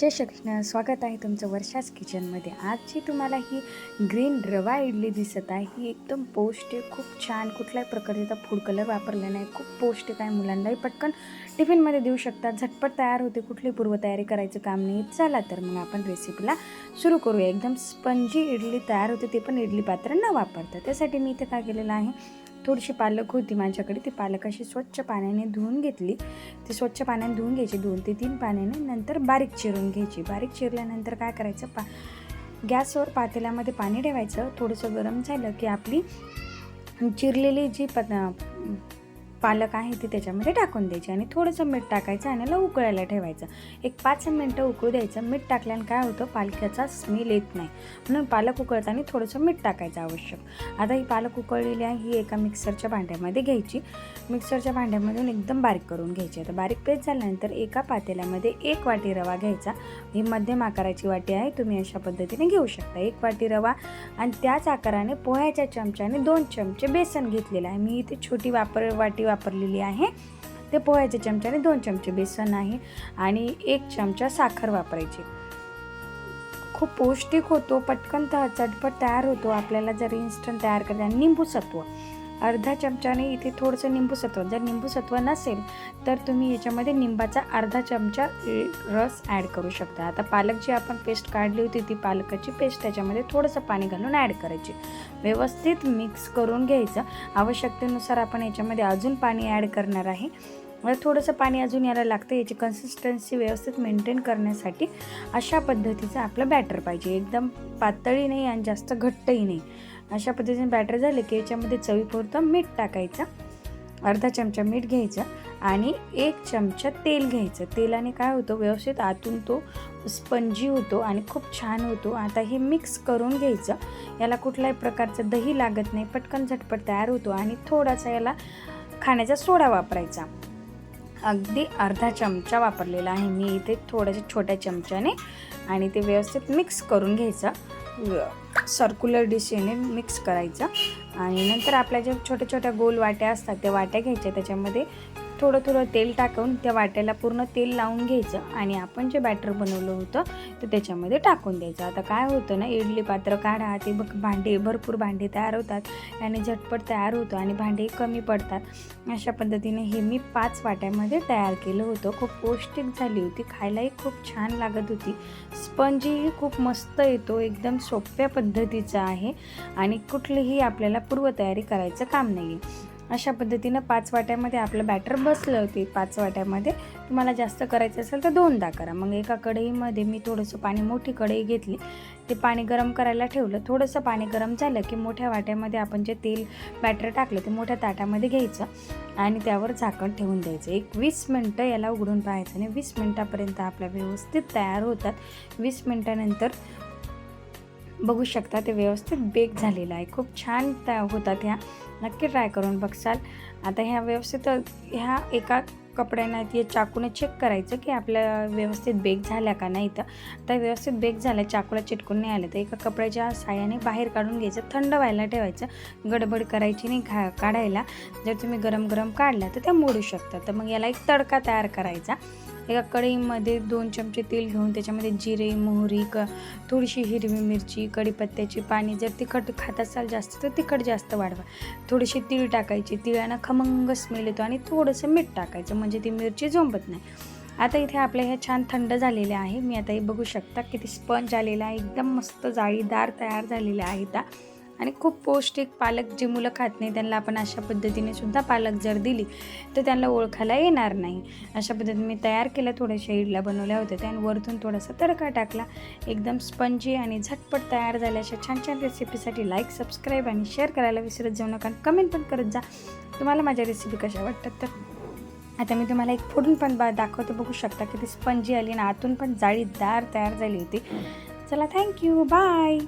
जय श्रीकृष्ण स्वागत आहे तुमचं वर्षाच किचनमध्ये. आजची तुम्हाला ही ग्रीन रवा इडली दिसत आहे. ही एकदम पौष्टिक खूप छान कुठल्याही प्रकारचा फूड कलर वापरला नाही. खूप पौष्टिक आहे मुलांनाही. पटकन टिफिनमध्ये देऊ शकतात. झटपट तयार होते. कुठली पूर्वतयारी करायचं काम नाही. चला तर मग आपण रेसिपीला सुरू करूया. एकदम स्पंजी इडली तयार होते ते पण इडली पात्र न वापरता. त्यासाठी मी इथे काय केलेलं आहे? थोडीशी पालक होती माझ्याकडे. ती पालक अशी स्वच्छ पाण्याने धुवून घेतली. ती स्वच्छ पाण्याने धुवून घ्यायची दोन ते तीन पाण्याने. नंतर बारीक चिरून घ्यायची. बारीक चिरल्यानंतर काय करायचं? पा गॅसवर पातेल्यामध्ये पाणी ठेवायचं. थोडंसं गरम झालं की आपली चिरलेली जी प पालक आहे ती त्याच्यामध्ये टाकून द्यायची आणि थोडंसं मीठ टाकायचं आणि याला उकळायला ठेवायचं. एक पाच मिनटं उकळू द्यायचं. मीठ टाकल्यानं काय होतं? पालक्याचा स्मेल येत नाही. म्हणून पालक उकळताना थोडंसं मीठ टाकायचं आवश्यक. आता ही पालक उकळलेली आहे ही एका मिक्सरच्या भांड्यामध्ये घ्यायची. मिक्सरच्या भांड्यामधून एकदम बारीक करून घ्यायची. आता बारीक पेस्ट झाल्यानंतर एका पातेल्यामध्ये एक वाटी रवा घ्यायचा. ही मध्यम आकाराची वाटी आहे तुम्ही अशा पद्धतीने घेऊ शकता. एक वाटी रवा आणि त्याच आकाराने पोह्याच्या चमच्याने दोन चमचे बेसन घेतलेलं आहे. मी इथे छोटी वापर वाटी वापरलेली आहे. ते पोह्याच्या चमच्याने दोन चमचे बेसन आहे आणि एक चमचा साखर वापरायची. खूप पौष्टिक होतो पटकन चटपट तयार होतो. आपल्याला जर इन्स्टंट तयार करायचं निंबू सत्व. अर्धा चमच्याने इथे थोडंसं निंबू सत्व जर निंबूसत्व नसेल तर तुम्ही याच्यामध्ये निंबाचा अर्धा चमचा रस ॲड करू शकता. आता पालक जी आपण पेस्ट काढली होती ती पालकाची पेस्ट त्याच्यामध्ये थोडंसं पाणी घालून ॲड करायची. व्यवस्थित मिक्स करून घ्यायचं. आवश्यकतेनुसार आपण याच्यामध्ये अजून पाणी ॲड करणार आहे. मला थोडंसं पाणी अजून यायला लागतं. याची कन्सिस्टन्सी व्यवस्थित मेंटेन करण्यासाठी अशा पद्धतीचं आपलं बॅटर पाहिजे. एकदम पातळी नाही आणि जास्त घट्टही नाही. अशा पद्धतीने बॅटर झाले की याच्यामध्ये चवीपुरतं मीठ टाकायचं अर्धा चमचा मीठ घ्यायचं आणि एक चमचा तेल घ्यायचं. तेलाने काय होतं व्यवस्थित आतून तो स्पंजी होतो आणि खूप छान होतो. आता हे मिक्स करून घ्यायचं. याला कुठल्याही प्रकारचं दही लागत नाही पटकन झटपट तयार होतो आणि थोडासा याला खाण्याचा सोडा वापरायचा. अगदी अर्धा चमचा वापरलेला आहे मी इथे थोड्याशा छोट्या चमच्याने आणि ते व्यवस्थित मिक्स करून घ्यायचं. सर्क्युलर डिशेने मिक्स करायचं. आणि नंतर आपल्या ज्या छोट्या छोट्या गोल वाट्या असतात त्या वाट्या घ्यायच्या. त्याच्यामध्ये थोडं थोडं तेल टाकून त्या वाट्याला पूर्ण तेल लावून घ्यायचं आणि आपण जे बॅटर बनवलं होतं ते त्याच्यामध्ये टाकून द्यायचं. आता काय होतं ना इडली पात्र काढा ते बघ भांडे भरपूर भांडे तयार होतात आणि झटपट तयार होतं आणि भांडे कमी पडतात. अशा पद्धतीने हे मी पाच वाट्यामध्ये तयार केलं होतं. खूप पौष्टिक झाली होती खायलाही खूप छान लागत होती. स्पंजीही खूप मस्त येतो एकदम सोप्या पद्धतीचा आहे आणि कुठलीही आपल्याला पूर्वतयारी करायचं काम नाही आहे अशा पद्धतीनं पाच वाट्यामध्ये आपलं बॅटर बसलं होती. पाच वाट्यामध्ये तुम्हाला जास्त करायचं असेल तर दोनदा करा. मग एका कढईमध्ये मी थोडंसं पाणी मोठी कढई घेतली. ते पाणी गरम करायला ठेवलं. थोडंसं पाणी गरम झालं की मोठ्या वाट्यामध्ये आपण जे तेल बॅटर टाकलं ते मोठ्या ताटामध्ये घ्यायचं आणि त्यावर झाकण ठेवून द्यायचं. एक वीस मिनटं याला उघडून पाहायचं आणि वीस मिनटापर्यंत आपल्या व्यवस्थित तयार होतात. वीस मिनटानंतर बघू शकता ते व्यवस्थित बेक झालेलं आहे. खूप छान त्या होतात ह्या. नक्की ट्राय करून बघसाल. आता ह्या व्यवस्थित ह्या एका कपड्यानं ते चाकूने चेक करायचं की आपल्या व्यवस्थित बेक झाल्या का नाही तर आता व्यवस्थित बेक झाल्या चाकूला चिटकून नाही आलं तर एका कपड्याच्या साह्याने बाहेर काढून घ्यायचं थंड व्हायला ठेवायचं. गडबड करायची नाही घा काढायला. जर तुम्ही गरम गरम काढला तर त्या मोडू शकतात तर मग याला एक तडका तयार करायचा. एका कढईमध्ये दोन चमचे तेल घेऊन त्याच्यामध्ये जिरे मोहरी क थोडीशी हिरवी मिरची कढीपत्त्याची पाणी जर तिखट खात असाल जास्त तर तिखट जास्त वाढवा. थोडीशी तीळ टाकायची. तिळानं खमंग स्मेल येतो आणि थोडंसं मीठ टाकायचं म्हणजे ती मिरची झोंबत नाही. आता इथे आपल्या ह्या छान थंड झालेल्या आहे. मी आता हे बघू शकता किती स्पंज आलेला आहे. एकदम मस्त जाळीदार तयार झालेल्या आहेत त्या आणि खूप पौष्टिक पालक जे मुलं खात नाही त्यांना आपण अशा पद्धतीने सुद्धा पालक जर दिली तर त्यांना ओळखायला येणार नाही. अशा पद्धतीने मी तयार केल्या थोड्याशा इडल्या बनवल्या होत्या. त्या वरतून थोडासा तडका टाकला. एकदम स्पंजी आणि झटपट तयार झाल्या अशा छान छान रेसिपीसाठी लाईक सबस्क्राईब आणि शेअर करायला विसरत जाऊ नका कमेंट पण करत जा. तुम्हाला माझ्या रेसिपी कशा वाटतात तर आता मी तुम्हाला एक फोडून पण बा दाखवते. बघू शकता की ती स्पंजी आली आणि आतून पण जाळीदार तयार झाली होती. चला थँक्यू बाय